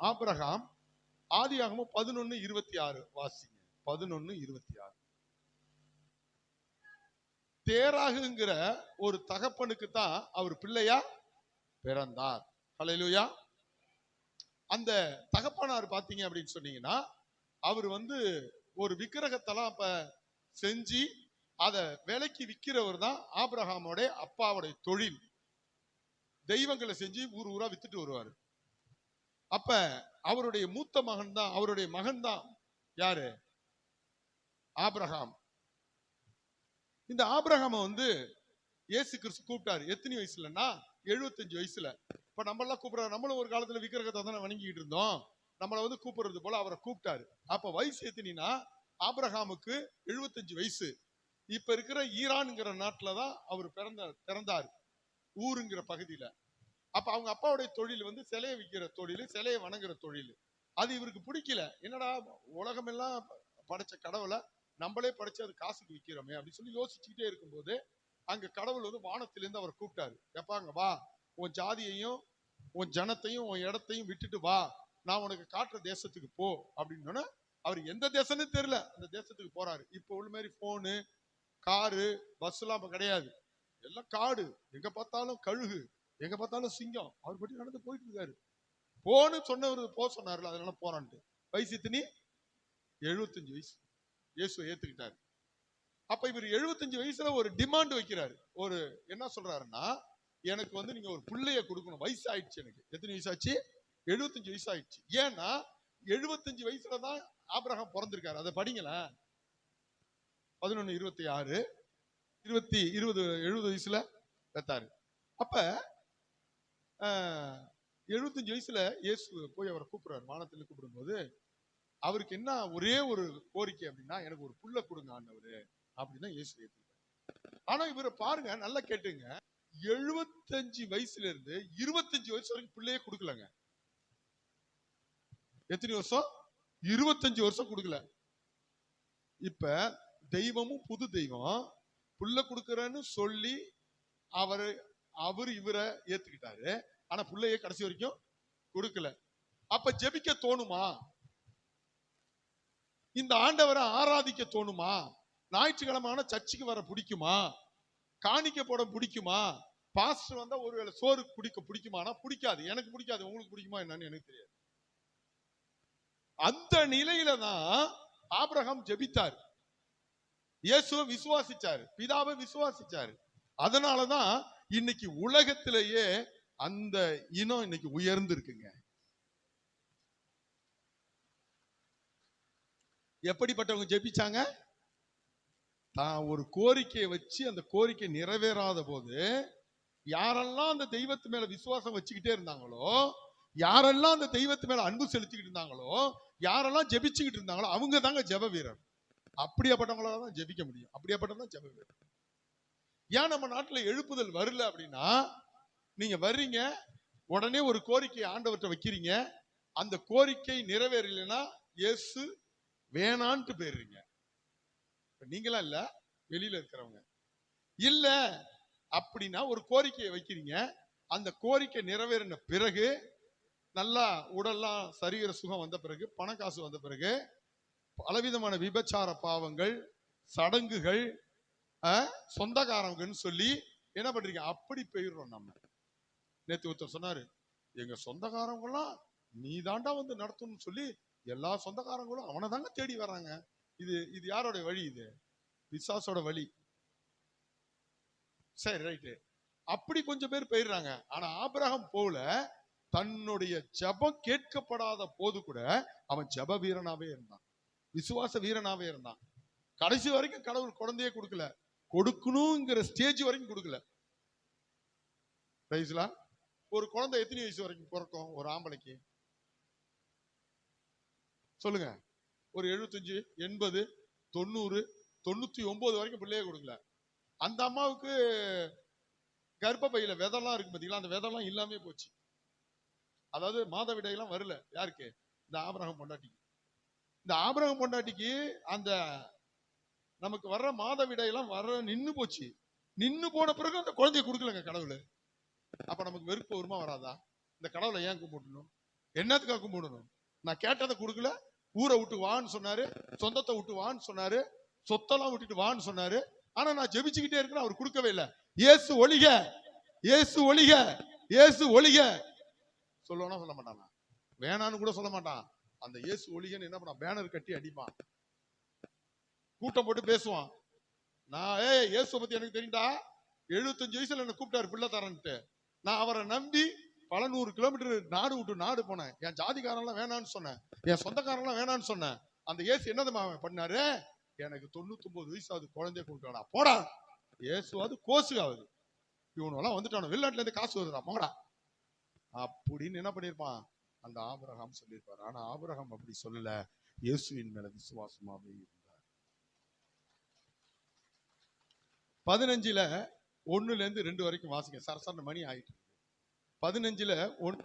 Abraham ஆதியாகமம் பதினொன்னு இருபத்தி ஆறு வாசிங்க. பதினொன்னு இருபத்தி ஆறு. தேராகுங்கிற ஒரு தகப்பனுக்கு தான் அவர் பிள்ளையா? பிறந்தார். ஹalleluya அந்த தகப்பனார் பார்த்தீங்க அப்படின்னு சொன்னீங்கன்னா அவர் வந்து ஒரு விக்கிரகத்தெல்லாம் அப்ப செஞ்சு அதை விலைக்கு விற்கிறவர் தான் ஆபிரகாமோட அப்பாவுடைய தொழில். தெய்வங்களை செஞ்சு ஊர் ஊரா வித்துட்டு வருவாரு. அப்ப அவருடைய மூத்த மகன் தான் அவருடைய மகன் தான் யாரு? ஆபிரகாம். இந்த ஆப்ரஹாம வந்து ஏசு கிறிஸ்து கூப்பிட்டாரு. எத்தனை வயசுலன்னா? எழுபத்தஞ்சு வயசுல. இப்ப நம்ம எல்லாம் கூப்பிடுறாரு நம்மளும் ஒரு காலத்துல விக்கிரகத்தை தானே வணங்கிட்டு இருந்தோம். நம்மளை வந்து கூப்பிடுறது போல அவரை கூப்பிட்டாரு. அப்ப வயசு எத்தனைனா ஆபிரகாமுக்கு எழுபத்தஞ்சு வயசு. இப்ப இருக்கிற ஈரான்ங்கிற நாட்டுல தான் அவர் பிறந்த பிறந்தார். ஊருங்கிற பகுதியில. அப்ப அவங்க அப்பாவுடைய தொழில் வந்து சிலையை விற்கிற தொழில் சிலையை வணங்குற தொழில். அது இவருக்கு பிடிக்கல. என்னடா உலகமெல்லாம் படைச்ச கடவுளை நம்மளே படைச்சு அது காசுக்கு விற்கிறோமே அப்படின்னு சொல்லி யோசிச்சுக்கிட்டே இருக்கும்போது அங்க கடவுள் வந்து வானத்திலேருந்து அவர் கூப்பிட்டாரு. எப்பாங்க வா. உன் ஜாதியையும் உன் ஜனத்தையும் உன் இடத்தையும் விட்டுட்டு வா. நான் உனக்கு காட்டுற தேசத்துக்கு போ அப்படின்னு அவர் எந்த தேசம்னு தெரியல. அந்த தேசத்துக்கு போறாரு. இப்போ உள்ள மாதிரி போனு காரு பஸ் எல்லாம் கிடையாது. எல்லாம் காடு. எங்க பார்த்தாலும் கழுகு. எங்க பார்த்தாலும் சிங்கம். அவர் பற்றி நடந்து போயிட்டு இருக்காரு. போன்னு சொன்னவர் போ சொன்னார்ல அதனால போறான்ட்டு. வயசு எத்தனி? எழுபத்தஞ்சு வயசு. இயேசுவை ஏத்துக்கிட்டாரு. அப்ப இவர் எழுபத்தஞ்சு வயசுல ஒரு டிமாண்ட் வைக்கிறாரு. ஒரு என்ன சொல்றாருன்னா எனக்கு வந்து நீங்க ஒரு பிள்ளைய கொடுக்கணும். வயசு ஆயிடுச்சு எனக்கு. எத்தனை வயசு ஆச்சு எழுபத்தஞ்சு வயசு ஆயிடுச்சு ஏன்னா எழுபத்தஞ்சு வயசுல தான் பிறந்திருக்காரு. அதை படிங்களேன். பதினொன்னு இருபத்தி ஆறு இருபத்தி இருபது எழுபது வயசுல பெத்தாரு. அப்ப எழுபத்தஞ்சு வயசுல இயேசு போய் அவரை கூப்பிடுறாரு. வானத்துல கூப்பிடும்போது அவருக்கு என்ன ஒரே ஒரு கோரிக்கை அப்படின்னா எனக்கு ஒரு புள்ள கொடுங்க ஆண்டவரு அப்படின்னு தான் இயேசு ஏத்துக்கிட்டாரு ஆனா இவரை பாருங்க நல்லா கேட்டுங்க. எழுபத்தஞ்சு வயசுல இருந்து இருபத்தஞ்சு வயசு வரைக்கும் பிள்ளையே கொடுக்கலங்க. எத்தனை வருஷம்? இருபத்தஞ்சு வருஷம் கொடுக்கல. இப்ப தெய்வமும் புது தெய்வம் புள்ள கொடுக்கறேன்னு சொல்லி அவரு அவர் இவரை ஏத்துக்கிட்டாரு. ஆனா பிள்ளைய கடைசி வரைக்கும் கொடுக்கல. அப்ப ஜெபிக்க தோணுமா? இந்த ஆண்டவரை ஆராதிக்க தோணுமா? ஞாயிற்றுக்கிழமான சர்ச்சுக்கு வர பிடிக்குமா? காணிக்க போட பிடிக்குமா? பாஸ்டர் வந்தா ஒருவேளை சோறு குடிக்க பிடிக்குமானா பிடிக்காது. எனக்கு பிடிக்காது. உங்களுக்கு பிடிக்குமா என்னன்னு எனக்கு தெரியாது. அந்த நிலையில தான் ஆபிரகாம் ஜெபித்தார். இயேசுவை விசுவாசிச்சாரு. பிதாவை விசுவாசிச்சாரு. அதனாலதான் இன்னைக்கு உலகத்திலேயே அந்த இனம் இன்னைக்கு உயர்ந்து இருக்குங்க எப்படிப்பட்டவங்க ஜெபிச்சாங்க? தான் ஒரு கோரிக்கையை வச்சு அந்த கோரிக்கை நிறைவேறாத போது யாரெல்லாம் அந்த தெய்வத்து மேல விசுவாசம் வச்சுக்கிட்டே இருந்தாங்களோ யாரெல்லாம் அந்த தெய்வத்து மேல அன்பு செலுத்திக்கிட்டு இருந்தாங்களோ யாரெல்லாம் ஜெபிச்சுக்கிட்டு இருந்தாங்களோ அவங்க தாங்க ஜெப வீரர். அப்படியாப்பட்டவங்களால தான் ஜெபிக்க முடியும். அப்படியாப்பட்டவங்க ஜெப வீரர். ஏன் நம்ம நாட்டில் எழுப்புதல் வரல அப்படின்னா நீங்க வர்றீங்க உடனே ஒரு கோரிக்கையை ஆண்டவர்கிட்ட வைக்கிறீங்க அந்த கோரிக்கை நிறைவேறலைன்னா இயேசு வேணான்ட்டு போயிடுறீங்க. இப்போ நீங்களா இல்ல வெளியில இருக்கிறவங்க. இல்ல அப்படின்னா ஒரு கோரிக்கையை வைக்கிறீங்க அந்த கோரிக்கை நிறைவேறின பிறகு நல்லா உடல்லாம் சரீர சுகம் வந்த பிறகு பணக்காசு காசு வந்த பிறகு பலவிதமான விபச்சார பாவங்கள் சடங்குகள் சொந்தக்காரங்கன்னு சொல்லி என்ன பண்றீங்க? அப்படி போயிடுறோம் நம்ம. நேற்று ஒருத்தர் சொன்னாரு எங்க சொந்தக்காரங்களாம் நீ தாண்டா வந்து நடத்தணும்னு சொல்லி எல்லா சொந்தக்காரங்களும் அவனை தாங்க தேடி வர்றாங்க. இது இது யாரோட வழி இது? பிசாசோட வழி. சரி ரைட்டு. அப்படி கொஞ்சம் பேர் போயிடுறாங்க. ஆனா ஆபிரகம் போல தன்னுடைய ஜபம் கேட்கப்படாத போது கூட அவன் ஜெப வீரனாவே இருந்தான். விசுவாச வீரனாவே இருந்தான். கடைசி வரைக்கும் கடவுள் குழந்தையே கொடுக்கல. கொடுக்கணுங்கிற ஸ்டேஜ் வரைக்கும் கொடுக்கல. ரைஸ்லா ஒரு குழந்தை எத்தனை வயசு வரைக்கும் பிறக்கும் ஒரு ஆம்பளைக்கு? சொல்லுங்க. ஒரு எழுபத்தஞ்சு எண்பது தொண்ணூறு தொண்ணூத்தி ஒன்பது வரைக்கும் பிள்ளையே கொடுக்கல. அந்த அம்மாவுக்கு கர்ப்பப்பையில விதெல்லாம் இருக்கு பாத்தீங்களா? அந்த விதெல்லாம் இல்லாமே போச்சு. அதாவது மாதவிடையெல்லாம் வரல. யாருக்கு? இந்த ஆபரகம் பொண்டாட்டிக்கு. இந்த ஆபரகம் பொண்டாட்டிக்கு அந்த நமக்கு வர்ற மாத விடையெல்லாம் வர நின்னு போச்சு. நின்னு போன பிறகு அந்த குழந்தைய கொடுக்கலங்க கடவுள். அப்ப நமக்கு வெறுப்பு வருமா வராதா? இந்த கடவுளை ஏன் கும்பிடணும்? என்னத்துக்காக கும்பிடணும்? நான் கேட்டதை கொடுக்கல. ஊரை விட்டு வான்னு சொன்னாரு. சொந்தத்தை விட்டு வான்னு சொன்னாரு. சொத்தெல்லாம் விட்டுட்டு வான்னு சொன்னாரு. ஆனா நான் ஜெபிச்சுக்கிட்டே இருக்கிறேன் அவர் கொடுக்கவே இல்லை. இயேசு ஒளிக! இயேசு ஒளிக! இயேசு ஒளிக! சொல்லுவானா சொல்ல மாட்டானா? வேணான்னு கூட சொல்ல மாட்டான். அந்த இயேசு ஒளிகன்னு என்ன பண்ணான்? பேனர் கட்டி அடிப்பான். கூட்டம் போட்டு பேசுவான். நான் ஏய் இயேசு பத்தி எனக்கு தெரியும்டா. எழுபத்தஞ்சு வயசுல என்ன கூப்பிட்டாரு பிள்ளை தரன்ட்டு நான் அவரை நம்பி பல நூறு கிலோமீட்டர் நாடு விட்டு நாடு போனேன். என் ஜாதிக்காரன்லாம் வேணான்னு சொன்னேன். என் சொந்தக்காரன்லாம் வேணான்னு சொன்னேன். அந்த இயேசு என்னதுமா அவன் பண்ணாரு? எனக்கு தொண்ணூத்தொன்பது வயசாவது குழந்தைய கொடுக்கடா போடா. இயேசுவாது கோசுகாவது. இவனெல்லாம் வந்துட்டானோ வெளிநாட்டுல இருந்து காசு வருதுடா போடா அப்படின்னு என்ன பண்ணிருப்பான் அந்த ஆபிரகாம் சொல்லியிருப்பாரு. ஆனா ஆபிரகாம் அப்படி சொல்லல. இயேசுவின் மேல விசுவாசமாவே பதினஞ்சுல ஒண்ணுல இருந்து ரெண்டு வரைக்கும் வாசிங்க. சரசர மணி ஆயிட்டு பதினஞ்சில் பதினஞ்சுல ஒன்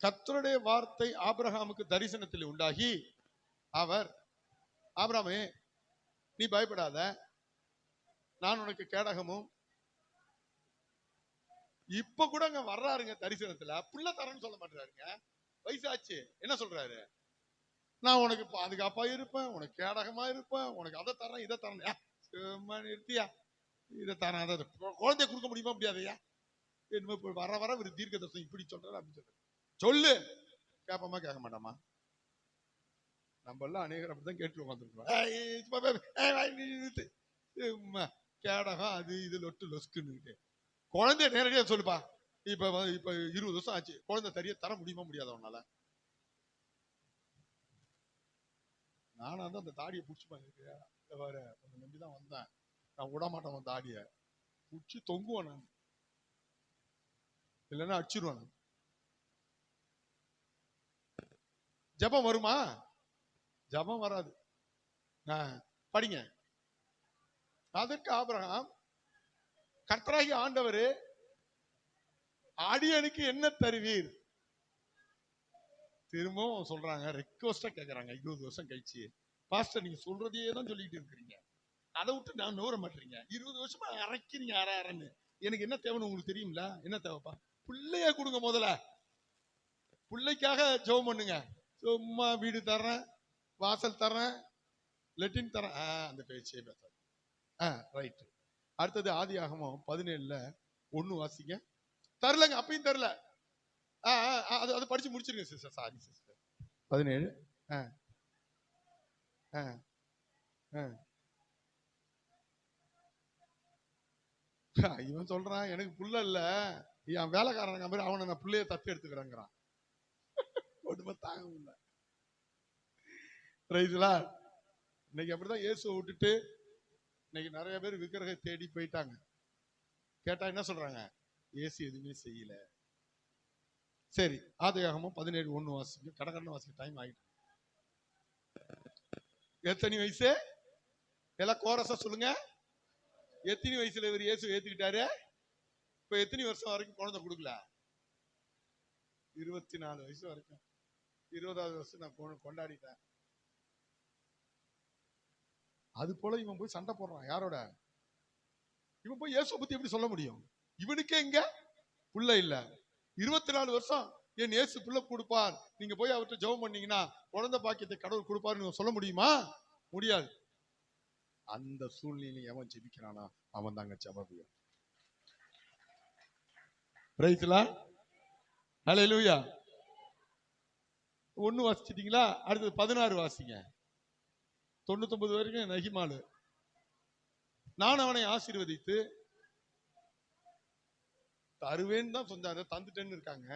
கத்தருடைய வார்த்தை ஆபிரகாமுக்கு தரிசனத்தில் உண்டாகி அவர் ஆபிரகாமே நீ பயப்படாத. நான் உனக்கு கேடகமும் இப்ப கூட அங்க வர்றாருங்க தரிசனத்துல. புள்ள தரேன்னு சொல்ல மாட்டாருங்க வயசாச்சு. என்ன சொல்றாரு? நான் உனக்கு பாதுகாப்பா இருப்பேன் உனக்கு கேடகமா இருப்பேன் உனக்கு அதை தரேன் இதை தரேன். சும்மா நிறுத்தியா? இதை தரேன் அதை குழந்தைய கொடுக்க முடியுமா முடியாதையா என்னமோ வர வர ஒரு தீர்க்க தரிசனம் இப்படி சொல்றாரு அப்படின்னு சொல்றாரு. சொல்லு. கேட்போமா கேட்க மாட்டாமா நம்ம எல்லாம் அநேகர் அப்படிதான் கேட்டு உட்காந்துருக்கோம் கேடகம் அது இது லொட்டு லொஸ்குன்னு குழந்தைய நேரடியா சொல்லுப்பா. இப்ப இப்ப இருபது வருஷம் ஆச்சு. குழந்தை சரியா தர முடியுமா முடியாத உன்னால? நானா தான் அந்த தாடியை பிடிச்சி பண்ணிருக்கேன் இந்த பாரு உன்னை நம்பி தான் வந்தேன். நான் விடமாட்டேன் உன் தாடியை. பிடிச்சி தொங்குவேன் நான். இல்லைன்னா அடிச்சிருவேன் நான். ஜெபம் வருமா? ஜெபம் வராது. படிங்க. அதற்கு ஆபிரகாம் கர்த்தராகி ஆண்டவரே அடியனுக்கு என்ன தருவீர்? திரும்பவும் சொல்றாங்க ரெக்வஸ்டா கேக்குறாங்க இருபது வருஷம் கழிச்சு. பாஸ்டர் நீங்க சொல்றதையே தான் சொல்லிட்டு இருக்கிறீங்க. அதை விட்டு நான் நோர மாட்டீங்க இருபது வருஷமா அரைக்கிறீங்க அரை அரைன்னு எனக்கு என்ன தேவைன்னு உங்களுக்கு தெரியுங்களா என்ன தேவைப்பா? பிள்ளைய கொடுங்க முதல்ல. பிள்ளைக்காக ஜெபம் பண்ணுங்க. சும்மா வீடு தர்றேன் வாசல் தர்றேன் லெட்டின் தரேன் ஆ, அந்த பேச்சே பேசாது. ஆ ரைட் அடுத்தது ஆதி ஆகமம் பதினேழுல ஒண்ணு வாசிங்க. தரலங்க அப்பயும் தரல. அது அது படிச்சு முடிச்சிருங்க சிஸ்டர் சாரி சிஸ்டர் பதினேழு. ஆ. ஆ. ஆ. இவன் சொல்றான் எனக்கு புள்ள இல்ல. என் வேலைக்காரனுங்க மாதிரி அவனை நான் புள்ளைய தத்து எடுத்துக்கிறேங்கிறான். கொடுமை தாங்க முடியல. ரைட்டுலா இன்னைக்கு அப்படிதான் இயேசுவை விட்டுட்டு இன்னைக்கு நிறைய பேர் விக்கிரக தேடி போயிட்டாங்க. கேட்டா என்ன சொல்றாங்க? இயேசு எதுவுமே செய்யல. சரி ஆதியாகமும் பதினேழு ஒன்று வாசிங்க. கடற்கடனை வாசிக்க டைம் ஆயிட்டு. எத்தனை வயசு? எல்லாம் கோரஸா சொல்லுங்க. எத்தனை வயசுல இவர் இயேசு ஏத்துக்கிட்டாரு? இப்ப எத்தனை வருஷம் வரைக்கும் குழந்தை கொடுக்கல? இருபத்தி நாலு வயசு வரைக்கும். இருபதாவது வருஷம் நான் கொண்டாடிட்டேன். அது போல இவன் போய் சண்டை போடுறான். யாரோட? இவன் போய் இயேசு பத்தி எப்படி சொல்ல முடியும்? இவனுக்கே இங்க புள்ள இல்லை. இருபத்தி நாலு வருஷம் என் இயேசு புள்ள கொடுப்பார். நீங்க போய் அவர்கிட்ட ஜெபம் பண்ணீங்கன்னா குழந்தை பாக்கியத்தை கடவுள் கொடுப்பாருன்னு சொல்ல முடியுமா? முடியாது. அந்த சூழ்நிலையை எவன் ஜெபிக்கிறானா அவன் தாங்க ஜபவியம் ரைட்டுலா ஹலே லூயா ஒண்ணு வாசிச்சிட்டீங்களா? அடுத்தது பதினாறு வாசிங்க. தொண்ணூத்தொன்பது வரைக்கும் நகிமாலு. நான் அவனை ஆசீர்வதித்து தருவேன்னு தான் சொன்னாரு தந்துட்டேன்னு இருக்காங்க.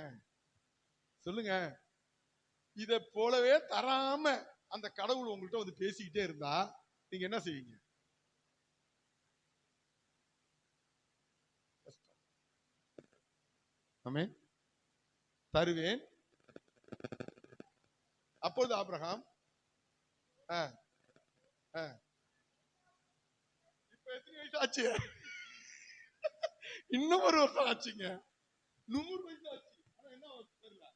சொல்லுங்க. இத போலவே தராம அந்த கடவுள் உங்கள்கிட்ட வந்து பேசிக்கிட்டே இருந்தா நீங்க என்ன செய்வீங்க? தருவேன். அப்பொழுது ஆப்ரஹாம் இப்ப எத்தனை வயசு ஆச்சு? இன்னும் ஒரு வருஷம் ஆச்சுங்க. நூறு வயசு ஆச்சு. ஆனா என்ன தெரியல.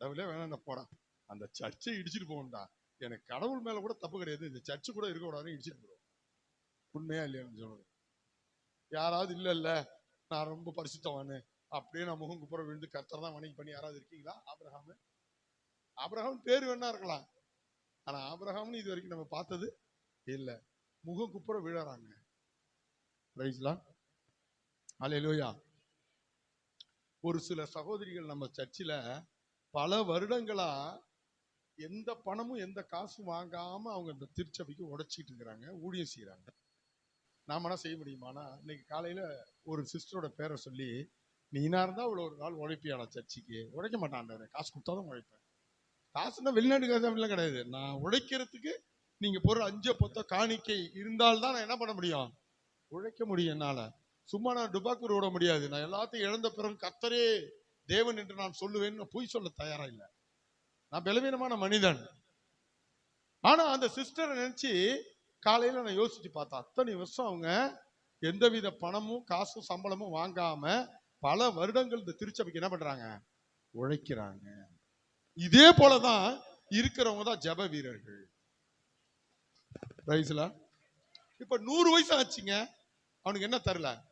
கடவுளே வேணாம் போடா. அந்த சர்ச்சை இடிச்சிட்டு போகணும்டா. எனக்கு கடவுள் மேல கூட தப்பு கிடையாது. இந்த சர்ச்சு கூட இருக்க கூடாதுன்னு இடிச்சிட்டு போயிடும் உண்மையா இல்லையான்னு சொல்லுங்க யாராவது இல்ல இல்ல நான் ரொம்ப பரிசுத்தவானு அப்படியே நான் முகம் குப்புற விழுந்து கர்த்தர் தான் வணங்கி பண்ணி யாராவது இருக்கீங்களா? ஆபிரகாம்? ஆபிரகாம் பேர் வேணா இருக்கலாம். ஆனா ஆபிரகாம்னு இது வரைக்கும் நம்ம பார்த்தது இல்ல. முகம் குப்புற விழறாங்க. ரைஸ்லாம் அலையிலோயா ஒரு சில சகோதரிகள் நம்ம சர்ச்சில் பல வருடங்களா எந்த பணமும் எந்த காசும் வாங்காம அவங்க இந்த திருச்சபைக்கு உடைச்சிட்டு இருக்கிறாங்க ஊழியம் செய்யறாங்க நாம செய்ய முடியுமானா இன்னைக்கு காலையில ஒரு சிஸ்டரோட பேரை சொல்லி நீனா இருந்தா இவ்வளவு ஒரு நாள் உழைப்பியானா சர்ச்சுக்கு? உழைக்க மாட்டான் காசு கொடுத்தாதான் உழைப்பேன். காசுன்னா வெளிநாட்டு காசு அப்படிலாம் கிடையாது. நான் உழைக்கிறதுக்கு நீங்க பொருள் அஞ்சோ பொத்த காணிக்கை இருந்தால்தான் நான் என்ன பண்ண முடியும்? உழைக்க முடியும் என்னால. சும்மா நான் டுபாக்கூர் விட முடியாது. நான் எல்லாத்தையும் இழந்த பிறகு கத்தரே தேவன் என்று நான் சொல்லுவேன்னு பொய் சொல்ல தயாரா இல்லை. நான் பலவீனமான மனிதன். ஆனா அந்த சிஸ்டரை நினைச்சு காலையில நான் யோசிச்சு பார்த்தேன். அத்தனை வருஷம் அவங்க எந்தவித பணமும் காசும் சம்பளமும் வாங்காம பல வருடங்கள் இந்த திருச்சபைக்கு என்ன பண்றாங்க? உழைக்கிறாங்க. இதே போலதான் இருக்கிறவங்க தான் ஜப வீரர்கள். இப்ப நூறு வயசு ஆச்சுங்க. அவனுக்கு என்ன தரல?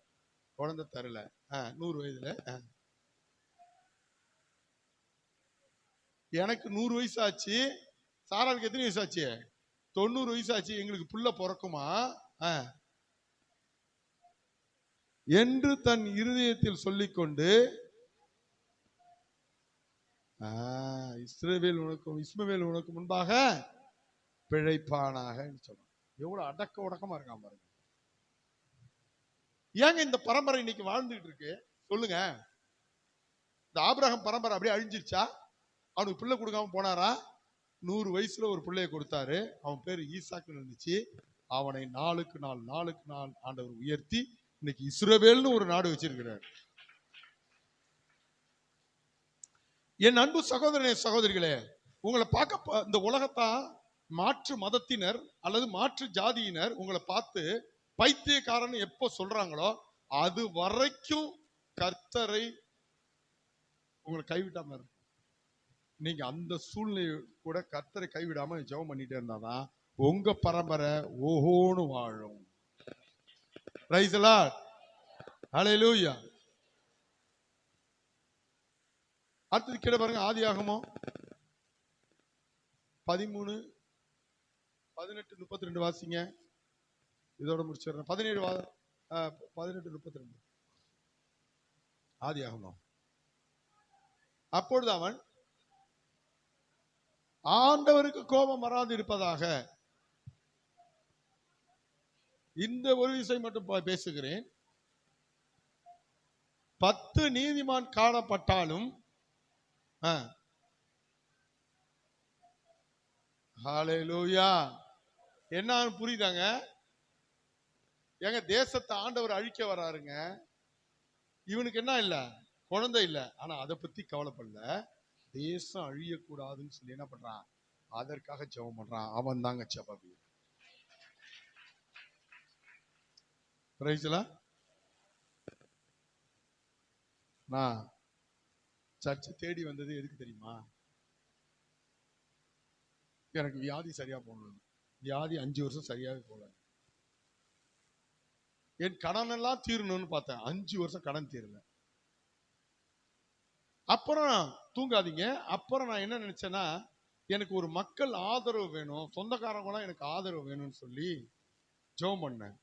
குழந்தை தரல. நூறு வயதுல எனக்கு நூறு வயசு ஆச்சு. சாராளுக்கு எத்தனை வயசு ஆச்சு? தொண்ணூறு வயசு ஆச்சு. எங்களுக்கு புள்ள பிறக்குமா? என்று தன் இருதயத்தில் சொல்லிக்கொண்டு இஸ்ரேவேல் உனக்கு இஸ்மவேல் உனக்கு முன்பாக பிழைப்பானாக சொன்னான் எவ்வளவு அடக்க உடக்கமா இருக்கான் பாருங்க. ஏங்க இந்த பரம்பரை இன்னைக்கு வாழ்ந்துகிட்டு இருக்கு? சொல்லுங்க. இந்த ஆபிரகம் பரம்பரை அப்படியே அழிஞ்சிருச்சா? அவனுக்கு பிள்ளை கொடுக்காம போனாரா? நூறு வயசுல ஒரு பிள்ளைய கொடுத்தாரு. அவன் பேரு ஈசாக்கு இருந்துச்சு. அவனை நாளுக்கு நாள் நாளுக்கு நாள் ஆண்டவர் உயர்த்தி இன்னைக்கு இஸ்ரவேல்னு ஒரு நாடு வச்சிருக்கிறார். என் அன்பு சகோதரனே சகோதரிகளே உங்களை பார்க்க இந்த உலகத்தான் மாற்று மதத்தினர் அல்லது மாற்று ஜாதியினர் உங்களை பார்த்து பைத்தியக்காரன் எப்போ சொல்றாங்களோ அது வரைக்கும் கர்த்தரை உங்களை கைவிட்டாம இருக்கும் நீங்க அந்த சூழ்நிலை கூட கர்த்தரை கைவிடாம ஜெபம் பண்ணிட்டே இருந்தாதான் உங்க பரம்பரை ஓஹோன்னு வாழும். ரைசலா ஹalleluya அடுத்தது கீழே பாருங்க ஆதி ஆகமோ பதிமூணு பதினெட்டு முப்பத்தி ரெண்டு வாசிங்க. இதோட முடிச்சிடுறேன். பதினேழு வா பதினெட்டு முப்பத்தி ரெண்டு ஆதி ஆகமோ அப்பொழுது அவன் ஆண்டவருக்கு கோபம் வராது இருப்பதாக இந்த ஒரு விஷயம் மட்டும் பேசுகிறேன். பத்து நீதிமான் காணப்பட்டாலும் ஆ. ஹalleluya. புரியுதாங்க? ஏங்க தேசத்தை ஆண்டவர் அழிக்க வராருங்க. இவனுக்கு என்ன இல்லை? குழந்தை இல்லை. ஆனா அதை பத்தி கவலைப்படல. தேசம் அழியக்கூடாதுன்னு சொல்லி என்ன பண்றான்? அதற்காக ஜெபம் பண்றான். அவன் தாங்க ஜபவி பிரைஸ்லாம் நான் சர்ச் தேடி வந்தது எதுக்கு தெரியுமா? எனக்கு வியாதி சரியா போகணும் வியாதி அஞ்சு வருஷம் சரியாவே போகல. என் கடன் எல்லாம் தீரணும்னு பார்த்தேன். அஞ்சு வருஷம் கடன் தீரல. அப்புறம் தூங்காதீங்க. அப்புறம் நான் என்ன நினைச்சேன்னா எனக்கு ஒரு மக்கள் ஆதரவு வேணும். சொந்தக்காரங்களாம் எனக்கு ஆதரவு வேணும்னு சொல்லி ஜெபம் பண்ணேன்.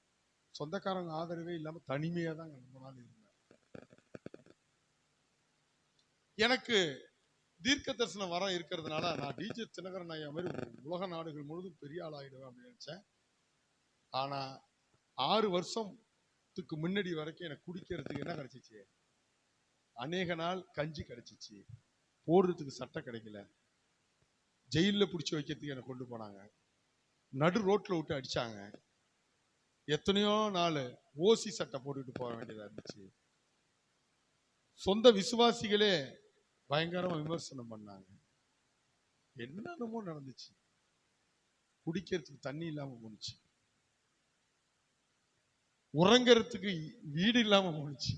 சொந்தக்காரங்க ஆதரவே இல்லாம தனிமையா தான் ரொம்ப நாள் இருந்தேன். எனக்கு தீர்க்க தரிசனம் வர இருக்கிறதுனால நான் டிஜே தினகரன் ஐயா மாதிரி உலக நாடுகள் முழுதும் பெரிய ஆள் அப்படின்னு நினைச்சேன். ஆனால் ஆறு வருஷத்துக்கு முன்னாடி வரைக்கும் எனக்கு குடிக்கிறதுக்கு என்ன கிடைச்சிச்சு? அநேக நாள் கஞ்சி கிடைச்சிச்சு. போடுறதுக்கு சட்டை கிடைக்கல. ஜெயிலில் பிடிச்சி வைக்கிறதுக்கு என்னை கொண்டு போனாங்க. நடு ரோட்டில் விட்டு அடிச்சாங்க. எத்தனையோ நாள் ஓசி சட்டை போட்டுட்டு போக வேண்டியதாக இருந்துச்சு. சொந்த விசுவாசிகளே பயங்கரமா விமர்சனம் பண்ணாங்க. என்னென்னமோ நடந்துச்சு. குடிக்கிறதுக்கு தண்ணி இல்லாம போணுச்சு. உறங்கறதுக்கு வீடு இல்லாம போணுச்சு.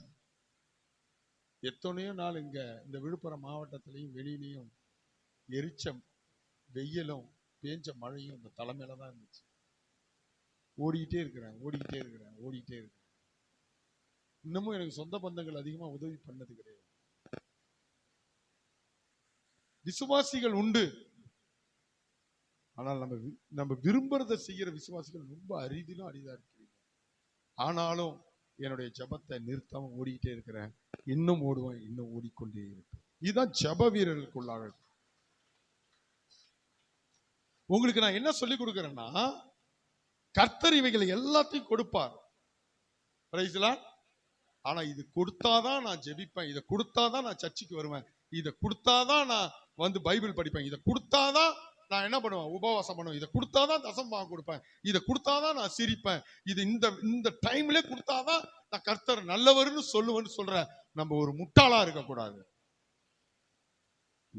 எத்தனையோ நாள் இங்க இந்த விழுப்புரம் மாவட்டத்திலையும் வெளியிலையும் எரிச்சம் வெயிலும் பேஞ்ச மழையும் இந்த தலைமையில தான் இருந்துச்சு. ஓடிக்கிட்டே இருக்கிறேன் ஓடிக்கிட்டே இருக்கிறேன் ஓடிக்கிட்டே இருக்கிறேன். இன்னமும் எனக்கு சொந்த பந்தங்கள் அதிகமா உதவி பண்ணது கிடையாது. விசுவாசிகள் உண்டு. ஆனால் நம்ம நம்ம விரும்புறத செய்யற விசுவாசிகள் ரொம்ப அரிதிலும் அரிதா இருக்கிறீங்க. ஆனாலும் என்னுடைய ஜெபத்தை நிறுத்தாம ஓடிக்கிட்டே இருக்கிறேன் இன்னும் ஓடுவேன் இன்னும் ஓடிக்கொண்டே இருப்பேன். இதுதான் ஜெப வீரர்களுக்குள்ளாக உங்களுக்கு நான் என்ன சொல்லி கொடுக்குறேன்னா கர்த்தர் இவைகளை எல்லாத்தையும் கொடுப்பார். பிரைஸ்லா ஆனா இது கொடுத்தாதான் நான் ஜெபிப்பேன் இதை கொடுத்தாதான் நான் சர்ச்சைக்கு வருவேன் இதை கொடுத்தாதான் நான் வந்து பைபிள் படிப்பேன். இதை கொடுத்தாதான் நான் என்ன பண்ணுவேன்? உபவாசம் பண்ணுவேன். இதை கொடுத்தாதான் தசம்பாகம் கொடுப்பேன். இதை கொடுத்தாதான் நான் சிரிப்பேன். இது இந்த இந்த டைம்ல கொடுத்தாதான் நான் கர்த்தர் நல்லவர்னு சொல்லுவேன்னு சொல்றேன். நம்ம ஒரு முட்டாளா இருக்கக்கூடாது.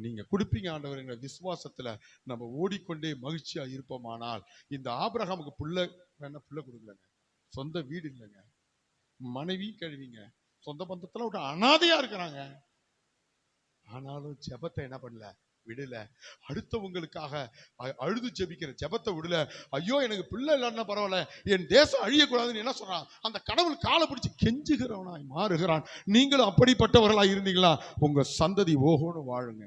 நீங்க கொடுப்பீங்க ஆண்டவருங்கிற விசுவாசத்துல நம்ம ஓடிக்கொண்டே மகிழ்ச்சியா இருப்போமானால் இந்த ஆபிரகாமுக்கு புள்ள வேணா புள்ள கொடுக்கலங்க. சொந்த வீடு இல்லைங்க. மனைவி கழுவிங்க சொந்த பந்தத்துல விட்டு அனாதையா இருக்கிறாங்க. ஆனாலும் ஜெபத்தை என்ன பண்ணல? விடல. அடுத்தவங்களுக்காக அழுது ஜெபிக்கிற ஜெபத்தை விடல. ஐயோ எனக்கு பிள்ளை இல்லைன்னா பரவாயில்ல. என் தேசம் அழியக்கூடாதுன்னு என்ன சொல்றான்? அந்த கடவுள் காலை பிடிச்சி கெஞ்சுகிறவனாய் மாறுகிறான். நீங்களும் அப்படிப்பட்டவர்களா இருந்தீங்களா? உங்க சந்ததி ஓஹோன்னு வாழுங்க.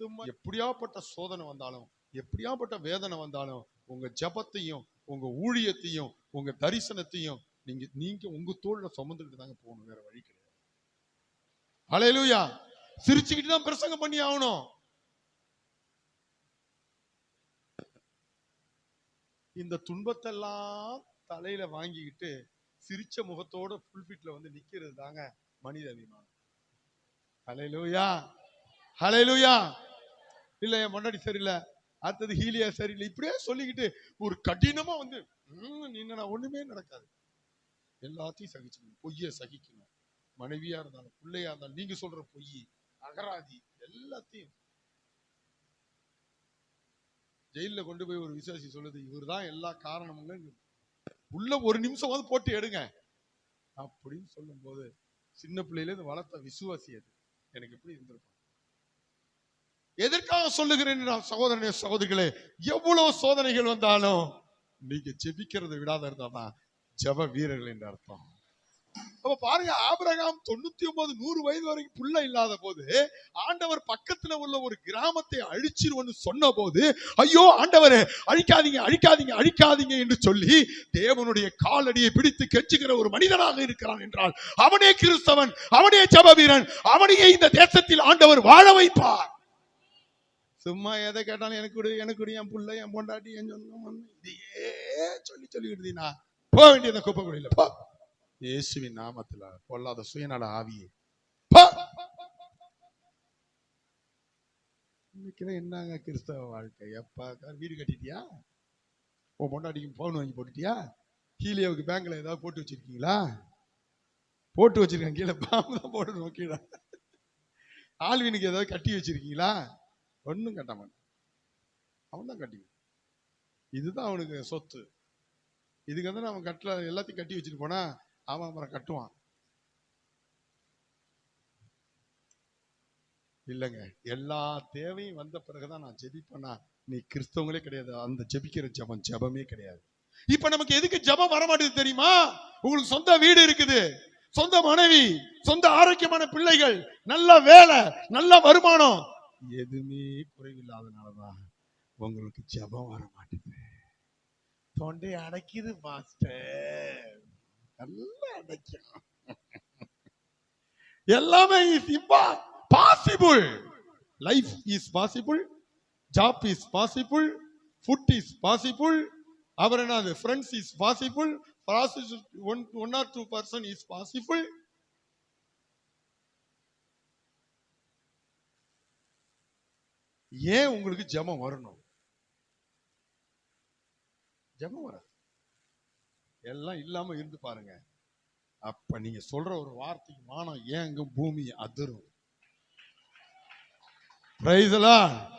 சும்மா எப்படியாப்பட்ட சோதனை வந்தாலும் எப்படியாப்பட்ட வேதனை வந்தாலும் உங்க ஜெபத்தையும் உங்க ஊழியத்தையும் உங்க தரிசனத்தையும் நீங்க நீங்க உங்க தோல்ல சுமந்துட்டு தாங்க போகணும் வேற வழி கிடையாது. அலையலூயா சிரிச்சுக்கிட்டு தான் பிரசங்கம் பண்ணி ஆகணும். இந்த துன்பத்தெல்லாம் தலையில வாங்கிக்கிட்டு சிரிச்ச முகத்தோட புல்பிட்ல வந்து நிக்கிறது தாங்க மனித அபிமானம். ஹalleluya. ஹalleluya. இல்ல என் முன்னாடி சரியில்லை. அடுத்தது ஹீலியா சரியில்லை. இப்படியே சொல்லிக்கிட்டு ஒரு கடினமா வந்து "ம், நீங்க ஒண்ணுமே நடக்காது. எல்லாத்தையும் சகிச்சுக்கணும். பொய்யை சகிக்கணும். மனைவியா இருந்தாலும் பிள்ளையா இருந்தாலும் நீங்க சொல்ற பொய் அகராதி எல்லாத்தையும். ஜெயில்ல கொண்டு போய் ஒரு விசுவாசி சொல்லுது இவர்தான் எல்லா காரணமுங்க உள்ள ஒரு நிமிஷம் வந்து போட்டு எடுங்க. அப்படின்னு சொல்லும் போது சின்ன பிள்ளையில இருந்து வளர்த்த விசுவாசி அது. எனக்கு எப்படி இருந்திருக்கும்? எதற்காக சொல்லுகிறேன் நான் சகோதரனே சகோதரிகளே? எவ்வளவு சோதனைகள் வந்தாலும் நீங்க ஜெபிக்கிறதை விடாத இருந்தாதான் ஜப வீரர்கள் என்று அர்த்தம். அப்ப பாருங்க ஆபிரகாம் தொண்ணூத்தி ஒன்பது நூறு வயது வரைக்கும் புள்ள இல்லாத போது ஆண்டவர் பக்கத்துல உள்ள ஒரு கிராமத்தை அழிச்சிருவன்னு சொன்ன போது ஐயோ ஆண்டவரே அழிக்காதீங்க அழிக்காதீங்க அழிக்காதீங்க என்று சொல்லி தேவனுடைய காலடியை பிடித்து கெஞ்சுகிற ஒரு மனிதனாக இருக்கிறான் என்றால் அவனே கிறிஸ்தவன் அவனே ஜெப வீரன் அவனையே இந்த தேசத்தில் ஆண்டவர் வாழ வைப்பார். சும்மா எதை கேட்டாலும் எனக்கு கொடு எனக்கு என் புள்ள என் பொண்டாட்டி என் சொந்தம் இதையே சொல்லி சொல்லிக்கிட்டு போக போக வேண்டியது குப்பை குழியில போ. இயேசுவின் நாமத்துல பொல்லாத சுயநல ஆவியே. இன்னைக்கெல்லாம் என்னங்க கிறிஸ்தவ வாழ்க்கை? எப்பா வீடு கட்டிட்டியா? உன் பொண்டாட்டிக்கு போன் வாங்கி போட்டுட்டியா? கீழேவுக்கு பேங்க்ல ஏதாவது போட்டு வச்சிருக்கீங்களா? போட்டு வச்சிருக்கேன். கீழே பாம்பு தான் போடணும் கீழே. ஆழ்வினுக்கு ஏதாவது கட்டி வச்சிருக்கீங்களா? ஒன்றும் கட்ட மாட்டான். அவன் தான் கட்டி இதுதான் அவனுக்கு சொத்து. இதுக்கு வந்து நம்ம கட்டில எல்லாத்தையும் கட்டி வச்சுட்டு போனா அவன் அப்புறம் கட்டுவான். இல்லைங்க. எல்லா தேவையும் வந்த பிறகுதான் நான் ஜெபிப்பேனா. நீ கிறிஸ்தவங்களே கிடையாது. அந்த ஜெபிக்கிற ஜெபம் ஜெபமே கிடையாது. இப்ப நமக்கு எதுக்கு ஜெபம் வர மாட்டேங்குது தெரியுமா? உங்களுக்கு சொந்த வீடு இருக்குது. சொந்த மனைவி சொந்த ஆரோக்கியமான பிள்ளைகள் நல்ல வேலை நல்ல வருமானம். எதுவுமே குறைவில்லாதனாலதான் உங்களுக்கு ஜெபம் வர மாட்டேங்குது தொண்டை அடைக்குது மாஸ்டர். நல்லா அடைக்கும் எல்லாமே இஸ் இப்பா possible life is possible job is possible food is possible அப்புறம் என்னது friends is possible one one or two person is possible ஏன் உங்களுக்கு ஜெபம் வரணும்? ஜபம் வராது. எல்லாம் இல்லாம இருந்து பாருங்க. அப்ப நீங்க சொல்ற ஒரு வார்த்தைக்கு வானம் ஏங்கும் பூமி அதிரும். Praise.